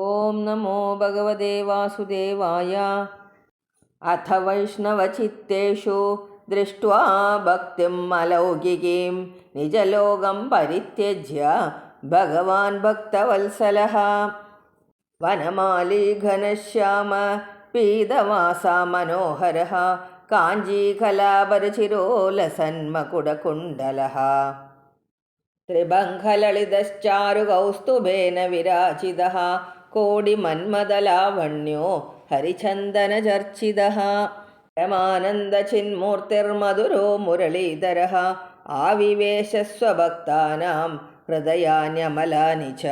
ॐ नमो भगवते वासुदेवाय अथ वैष्णवचित्तेषु दृष्ट्वा भक्तिम् अलौकिकीं निजलोकं परित्यज्य भगवान् भक्तवत्सलः वनमाली घनश्याम पीतवासा मनोहरः काञ्जीकलापरचिरोलसन्मकुडकुण्डलः त्रिबङ्खललितश्चारुकौस्तुभेन विराजितः കോടിമന്മദലാവണ്യോ ചിന്മൂർത്തിർ മധുരോ മുരളീധര ആവിവേശസ്വഭക്താനാം ഹൃദയാന്യമലാനി ച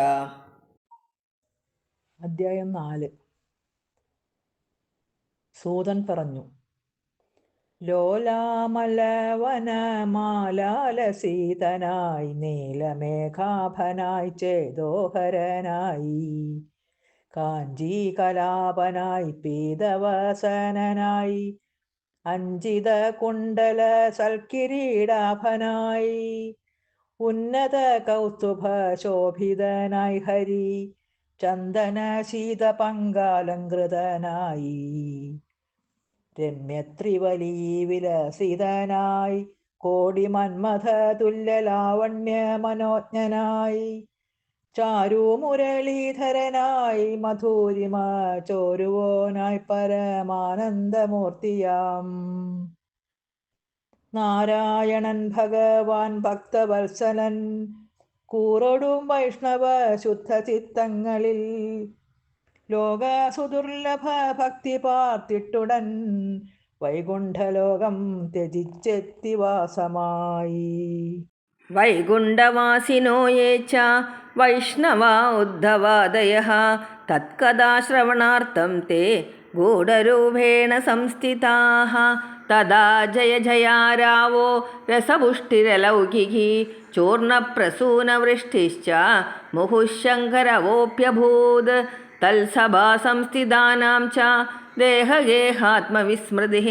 അധ്യായം നാല്. സൂതൻ പറഞ്ഞു ലോലാമലവനമാലാലസീതനായി നീലമേഘാഭനായി ചേതോഹരനായി. കാഞ്ചി കലാപനായി പീതവസനായി അഞ്ചിത കുണ്ടല സൽക്കിരീടാഭനായി ഉന്നത കൗസ്തുഭ ശോഭിതനായി ഹരി ചന്ദന ശീതപങ്കാലങ്കൃതനായി രമ്യത്രിവലീ വിലസിതനായി കോടി മന്മഥ തുല്യലാവണ്യ മനോജ്ഞനായി ചാരു മുരളീധരനായി മധുരിമ ചോരുവോനായി പരമാനന്ദമൂർത്തിയാം. നാരായണൻ ഭഗവാൻ ഭക്തവത്സലൻ കൂറൊടും വൈഷ്ണവ ശുദ്ധ ചിത്തങ്ങളിൽ ലോക സുദുർലഭ ഭക്തി പാർത്തിട്ടുടൻ വൈകുണ്ഠലോകം ത്യജിച്ചെത്തി വാസമായി. वैकुण्ठवासिनो ये च वैष्णवा उद्धवादयः तत्कदा श्रवणार्थं ते गूढरूपेण संस्थिताः तदा जय जया रावो रसपुष्टिरलौकिकी चूर्णप्रसूनवृष्टिश्च मुहुः शङ्करवोऽप्यभूत् तत्सभासंस्थितानां च देहगेहात्मविस्मृतिः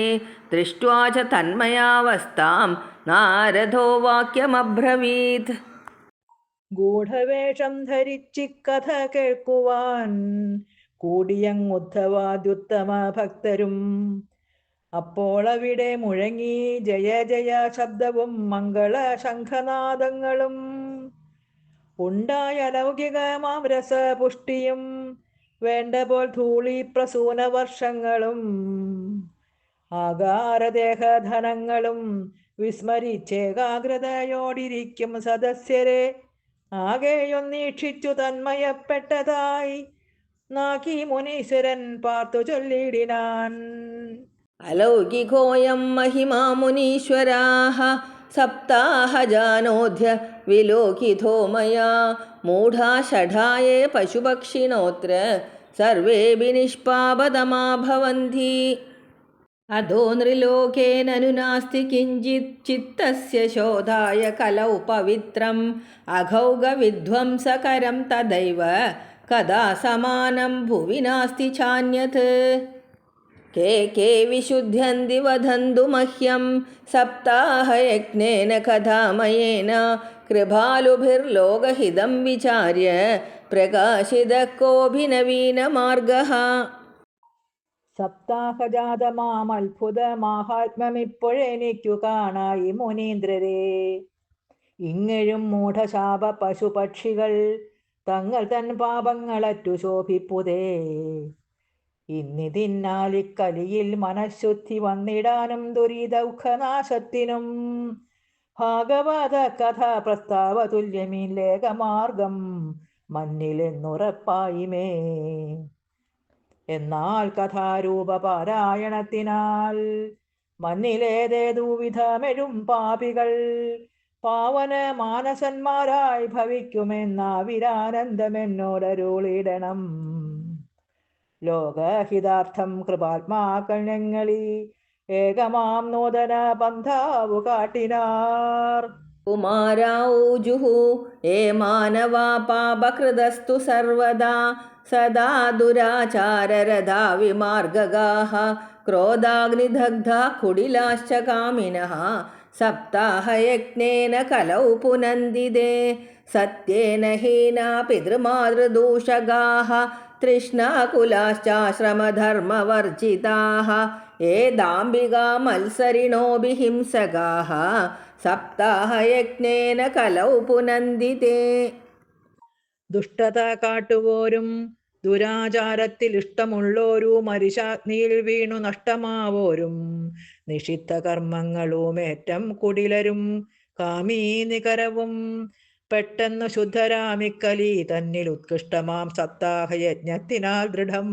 दृष्ट्वा च तन्मयावस्थां നാരദോ വാക്യമബ്രവീത്. ഗൂഢവേഷം ധരിച്ചിക്കഥ കേൾക്കുവാൻ കൂടിയങ്ങുദ്ധവാദ്യുത്തമ ഭക്തരും അപ്പോൾ അവിടെ മുഴങ്ങി ജയ ജയ ശബ്ദവും മംഗള ശംഖനാദങ്ങളും. ഉണ്ടായ ലൗകികമാം രസപുഷ്ടിയും വേണ്ട പോൽ ധൂളി പ്രസൂന വർഷങ്ങളും. ആകാരദേഹധനങ്ങളും വിസ്മരിച്ചേകാഗ്രതയോടിരിക്കും സദസ്യരെ. ആകെയൊന്നീക്ഷിച്ചു തന്മയപ്പെട്ടതായി നാക്കി മുനീശ്വരൻ പാർത്തു ചൊല്ലിടിനാൻ. അലൗകികോയം മഹിമാ മുനീശ്വരാഹ സപ്താഹജാനോധ്യ വിലോകിതോ മയാ. മൂഢാ ഷഠായേ പശുപക്ഷിണോത്ര സർവേപി നിഷ്പാപതമാ ഭവന്തി അധോ നൃലോകേനനുനാസ്തി കിഞ്ചിത് ചിത്തസ്യ ശോധായ കലൗ പവിത്രം. അഘൗഗവിധ്വംസകരം തദൈവ കഥാ സമാനം ഭുവി നാസ്തി ചാന്യത്. കേ കേ വിശുദ്ധ്യന്തി വധന്തു മഹ്യം. സപ്താഹയജ്ഞേന കഥാമയേന കൃപാലുഭിർലോകഹിതം വിചാര്യ പ്രകാശിത കോഭിനവീനമാർഗ. സപ്താഹജാതമാം അത്ഭുത മാഹാത്മ്യമിപ്പോഴെനിക്കു കാണായി മുനീന്ദ്രരെ. ഇങ്ങഴും മൂഢശാപ പശുപക്ഷികൾ തങ്ങൾ തൻ പാപങ്ങളറ്റു ശോഭിപ്പുതേ. ഇന്നിതിന്നാലിക്കലിയിൽ മനഃശുദ്ധി വന്നിടാനും ദുരിതൗഖനാശത്തിനും ഭാഗവത കഥ പ്രസ്താവ തുല്യമീ ലേഖമാർഗം മഞ്ഞിലെന്നുറപ്പായിമേ എന്നാൽ കഥാരൂപപാരായണത്തിനാൽ മന്നിലേതേതൂവിധമെഴും പാപികൾ പാവന മാനസന്മാരായി ഭവിക്കുമെന്നാവിരാനന്ദമെന്നോരരുളിടണം ലോകഹിതാർത്ഥം കൃപാത്മാക്കൾ ഞങ്ങളി ഏകമാം നൂതന ബന്ധാവു കാട്ടിനാർ. കുമാരാജുഹു ഏ മാനവാ പാപകൃതസ്തു സർവദാ സദാ ദുരാചാരരഥാവിമാർഗാः क्रोधाग्निदग्धा कुडिलाश्च कामिनः सप्ताहयज्ञेन कलौ पुनन्दिदे सत्येन हीना पितृमातृदूषगाः तृष्णाकुलाश्चाश्रमधर्मवर्जिताः ये दाम्बिका मत्सरिणोऽभिहिंसकाः സപ്താഹയജ്ഞേന കലൗ പുനന്ദിതേ ദുഷ്ടത കാട്ടുവോരും ദുരാചാരത്തിൽ ഇഷ്ടമുള്ളോരു മരിശാഗ്നിയിൽ വീണു നഷ്ടമാവോരും. നിഷിദ്ധ കർമ്മങ്ങളുമേറ്റം കുടിലരും കാമീ നികരവും പെട്ടെന്ന് ശുദ്ധരാമിക്കലി തന്നിൽ ഉത്കൃഷ്ടമാം സപ്താഹയജ്ഞത്തിനാൽ ദൃഢം.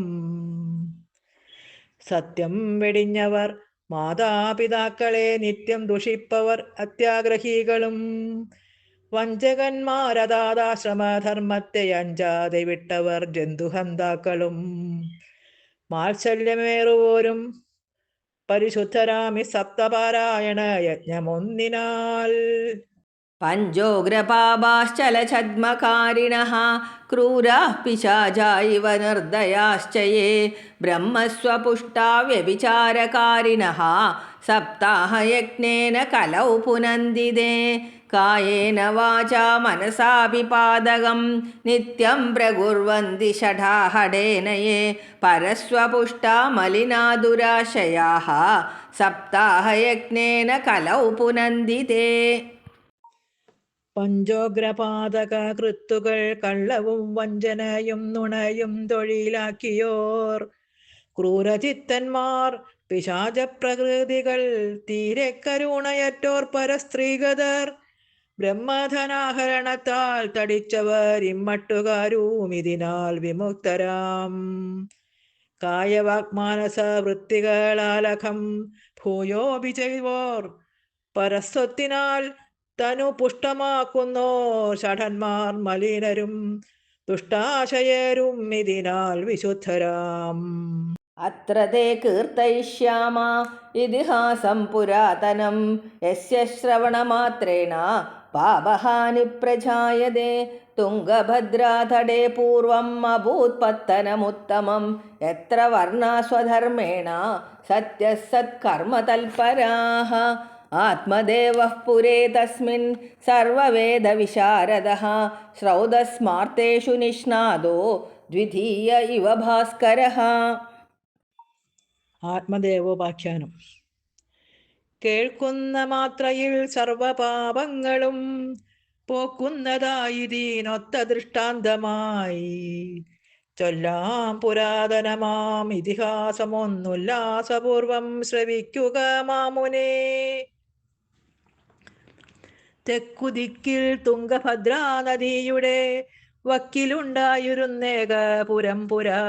സത്യം വെടിഞ്ഞവർ മാതാപിതാക്കളെ നിത്യം ദുഷിപ്പവർ അത്യാഗ്രഹികളും. വഞ്ചകന്മാരതാതാശ്രമധർമ്മത്തെ അഞ്ചാതെ വിട്ടവർ ജന്തുഹന്താക്കളും. മാത്സല്യമേറുവോരും പരിശുദ്ധരാമി സപ്തപാരായണ യജ്ഞമൊന്നിനാൽ. പഞ്ചോഗ്രപാപാശ്ചലഛദ്മകാരിണ ക്രൂരാः പിശാചാ ഇവ നിർദ്ദയാശ്ച യേ ബ്രഹ്മസ്വപുഷ്ടാ വ്യഭിചാരകാരിണः സപ്താഹയജ്ഞേന കലൗ പുനന്ദിതേ കായേന വാചാ മനസാപി പാതകം നിത്യം പ്രകുർവന്തി ഷഠാഹടേന പരസ്വപുഷ്ടാ മലിനാ ദുരാശയാ സപ്താഹയജ്ഞേന കലൗ പുനന്ദിതേ പഞ്ചോഗ്രപാതക കൃത്തുകൾ കള്ളവും വഞ്ചനയും നുണയും തൊഴിലാക്കിയോർ. ക്രൂരചിത്തന്മാർ പിശാചപ്രകൃതികൾ തീരെ കരുണയറ്റോർ പരസ്ത്രീഗതർ ബ്രഹ്മധനാഹരണത്താൽ തടിച്ചവർ ഇമ്മട്ടുകാരും ഇതിനാൽ വിമുക്തരാം. കായവാഗ്മാനസ വൃത്തികളാലഖം ഭൂയോ ചെയ്വോർ പരസ്വത്തിനാൽ തനു പുഷ്ടമാക്കുന്നു ഷഠന്മാർ മലിനരും ദുഷ്ടാശയരും ഇതിനാൽ വിശുദ്ധരാം. അത്രതേ കീർത്തയിഷ്യാമ ഇതിഹാസം പുരാതനം. യസ്യ ശ്രവണമാത്രേണ പാപഹാനി പ്രജായതേ തുംഗഭദ്രാതടേ പൂർവം അഭൂത്പത്തനമുത്തമം. എത്ര വർണാസ്വധർമ്മേണ സത്യസത്കർമ്മതൽപരാ ആത്മദേവ പുരേ തസ്മിൻ സർവവേദവിശാരദ ശ്രൗതസ്മാർത്തേഷു നിഷ്ണാദോ ദ്വിതീയ ഇവ ഭാസ്കര. ആത്മദേവോപാഖ്യാനം കേൾക്കുന്ന മാത്രയിൽ സർവപാപങ്ങളും പോക്കുന്നതായി ദീനൊത്ത ദൃഷ്ടാന്തമായി. ചൊല്ലാം പുരാതനമാം ഇതിഹാസമൊന്നുല്ലാസപൂർവം ശ്രവിക്കുക മാമുനേ. തെക്കുദിക്കിൽ തുംഗഭദ്രാ നദിയുടെ വക്കിലുണ്ടായിരുന്നേക പുരം. പുരാ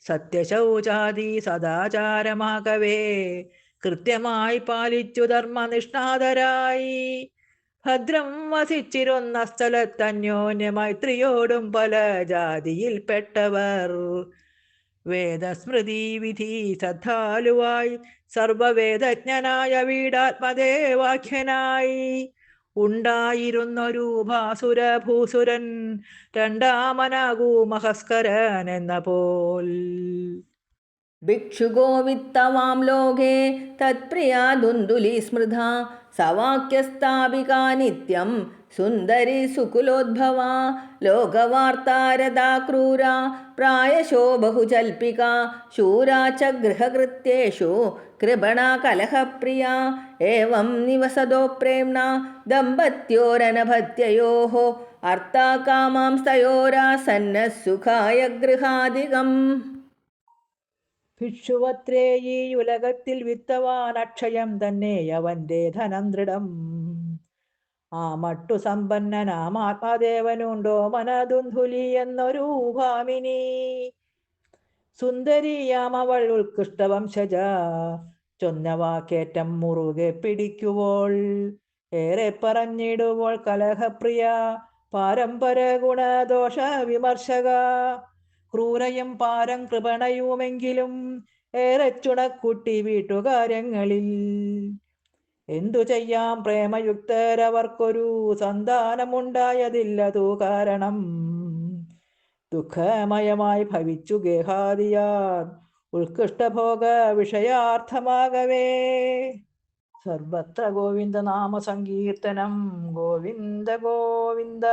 സത്യശൗചാദി സദാചാരമാകവേ കൃത്യമായി പാലിച്ചു ധർമ്മനിഷ്ഠാതരായി. ഭദ്രം വസിച്ചിരുന്ന സ്ഥലത്തന്യോന്യ മൈത്രിയോടും പല ജാതിയിൽപ്പെട്ടവർ. വേദസ്മൃതി വിധി ശ്രദ്ധാലുവായി സർവവേദജ്ഞനായ വീടാത്മദേവാഖ്യനായി. ഉണ്ടായിരുന്നൊരു ഭാസുര ഭൂസുരൻ രണ്ടാമനാകൂ മഹസ്കരൻ എന്ന പോൽ. ഭിക്ഷുഗോവിത്തവാം ലോകേ തത്പ്രിയാ ദുന്ദുലി സ്മൃത സവാക്യസ്ഥാപിക നിത്യം സുന്ദരി സുകുലോദ്ഭവ ലോകവാർത്താരദാ ക്രൂര പ്രായശോ ബഹുചൽപ്പിക ശൂരാ ഗൃഹകൃത്യേഷു कृपणा कलहप्रिया एवं निवसदो प्रेम्णा दम्पत्योरनभत्ययोः अर्ता कामांस्तयोरासन्नः सुखाय गृहादिकम् ഭിക്ഷുവത്രേ ഈ ഉലകത്തിൽ വിത്തവാൻ അക്ഷയം തന്നെ അവന്റെ ധനം ദൃഢം ആ മട്ടു സമ്പന്നനാം ആത്മദേവനുണ്ടോ മനദുന്ധുലി എന്നൊരു ഭാമിനി സുന്ദരിയാം അവൾ ഉത്കൃഷ്ടവംശജ ചൊന്നവാക്കേറ്റം മുറുകെ പിടിക്കുവോൾ. ഏറെ പറഞ്ഞിടുവോൾ കലഹപ്രിയ പാരമ്പര ഗുണദോഷ വിമർശക. ക്രൂരയും പാരം കൃപണയുമെങ്കിലും ഏറെ ചുണക്കുട്ടി വീട്ടുകാര്യങ്ങളിൽ. എന്തു ചെയ്യാം? പ്രേമയുക്തരവർക്കൊരു സന്താനമുണ്ടായതില്ലതു കാരണം. ദുഃഖമയമായി ഭവിച്ചു ഗേഹാദിയാർ ഉത്കൃഷ്ടഭോഗ വിഷയാർത്ഥമാകവേ സർവത്ര ഗോവിന്ദ നാമ സങ്കീർത്തനം ഗോവിന്ദ ഗോവിന്ദ.